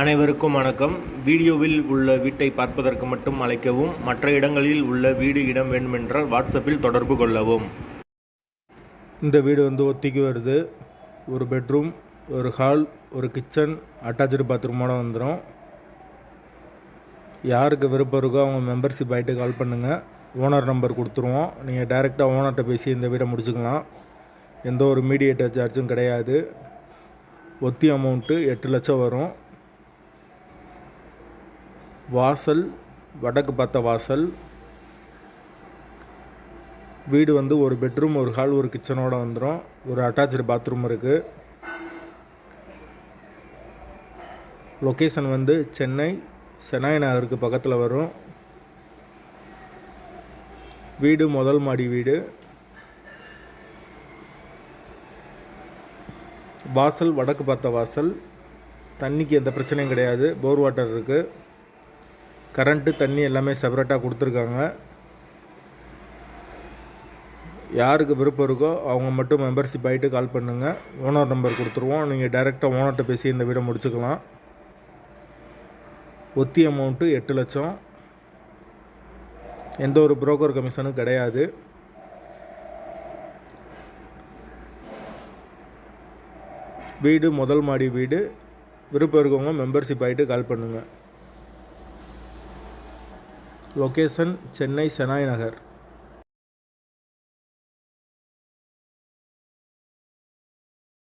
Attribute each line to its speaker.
Speaker 1: அனைவருக்கும் வணக்கம். வீடியோவில் உள்ள வீட்டை பார்ப்பதற்கு மட்டும் அழைக்கவும் மற்ற இடங்களில் உள்ள வீடு இடம் வேண்டுமென்றால் வாட்ஸ்அப்பில் தொடர்பு கொள்ளவும். இந்த வீடு வந்து ஒத்திக்கு வருது. ஒரு பெட்ரூம் ஒரு ஹால் ஒரு கிச்சன் அட்டாச்சு பாத்ரூமோட வந்துடும் யாருக்கு விருப்பம் இருக்கோ அவங்க மெம்பர்ஷிப் ஆகிட்டு கால் பண்ணுங்கள் ஓனர் நம்பர் கொடுத்துருவோம். நீங்கள் டைரெக்டாக ஓனர்கிட்ட பேசி இந்த வீடை முடிச்சுக்கலாம். எந்த ஒரு மீடியேட்டர் சார்ஜும் கிடையாது. ஒத்தி அமௌண்ட்டு எட்டு லட்சம் வரும். வாசல் வடக்கு பார்த்த வாசல். வீடு வந்து ஒரு பெட்ரூம் ஒரு ஹால் ஒரு கிச்சனோட வந்துடும் ஒரு அட்டாச்சு பாத்ரூம் இருக்குது லொக்கேஷன் வந்து சென்னை செனாய் நகருக்கு பக்கத்தில் வரும். வீடு முதல் மாடி வீடு. வாசல் வடக்கு பார்த்த வாசல். தண்ணிக்கு எந்த பிரச்சனையும் கிடையாது. போர் வாட்டர் இருக்குது கரண்ட்டு தண்ணி எல்லாமே செப்பரேட்டாக கொடுத்துருக்காங்க. யாருக்கு விருப்பம் இருக்கோ அவங்க மட்டும் மெம்பர்ஷிப் ஆகிட்டு கால் பண்ணுங்கள் ஓனர் நம்பர் கொடுத்துருவோம். நீங்கள் டைரெக்டாக ஓனர்கிட்ட பேசி இந்த வீடை முடிச்சுக்கலாம். ஒத்தி அமௌண்ட்டு எட்டு லட்சம். எந்த ஒரு புரோக்கர் கமிஷனும் கிடையாது. வீடு முதல் மாடி வீடு. விருப்பம் இருக்கவங்க மெம்பர்ஷிப் ஆகிட்டு கால் பண்ணுங்கள் லொக்கேஷன் சென்னை செனாய் நகர்.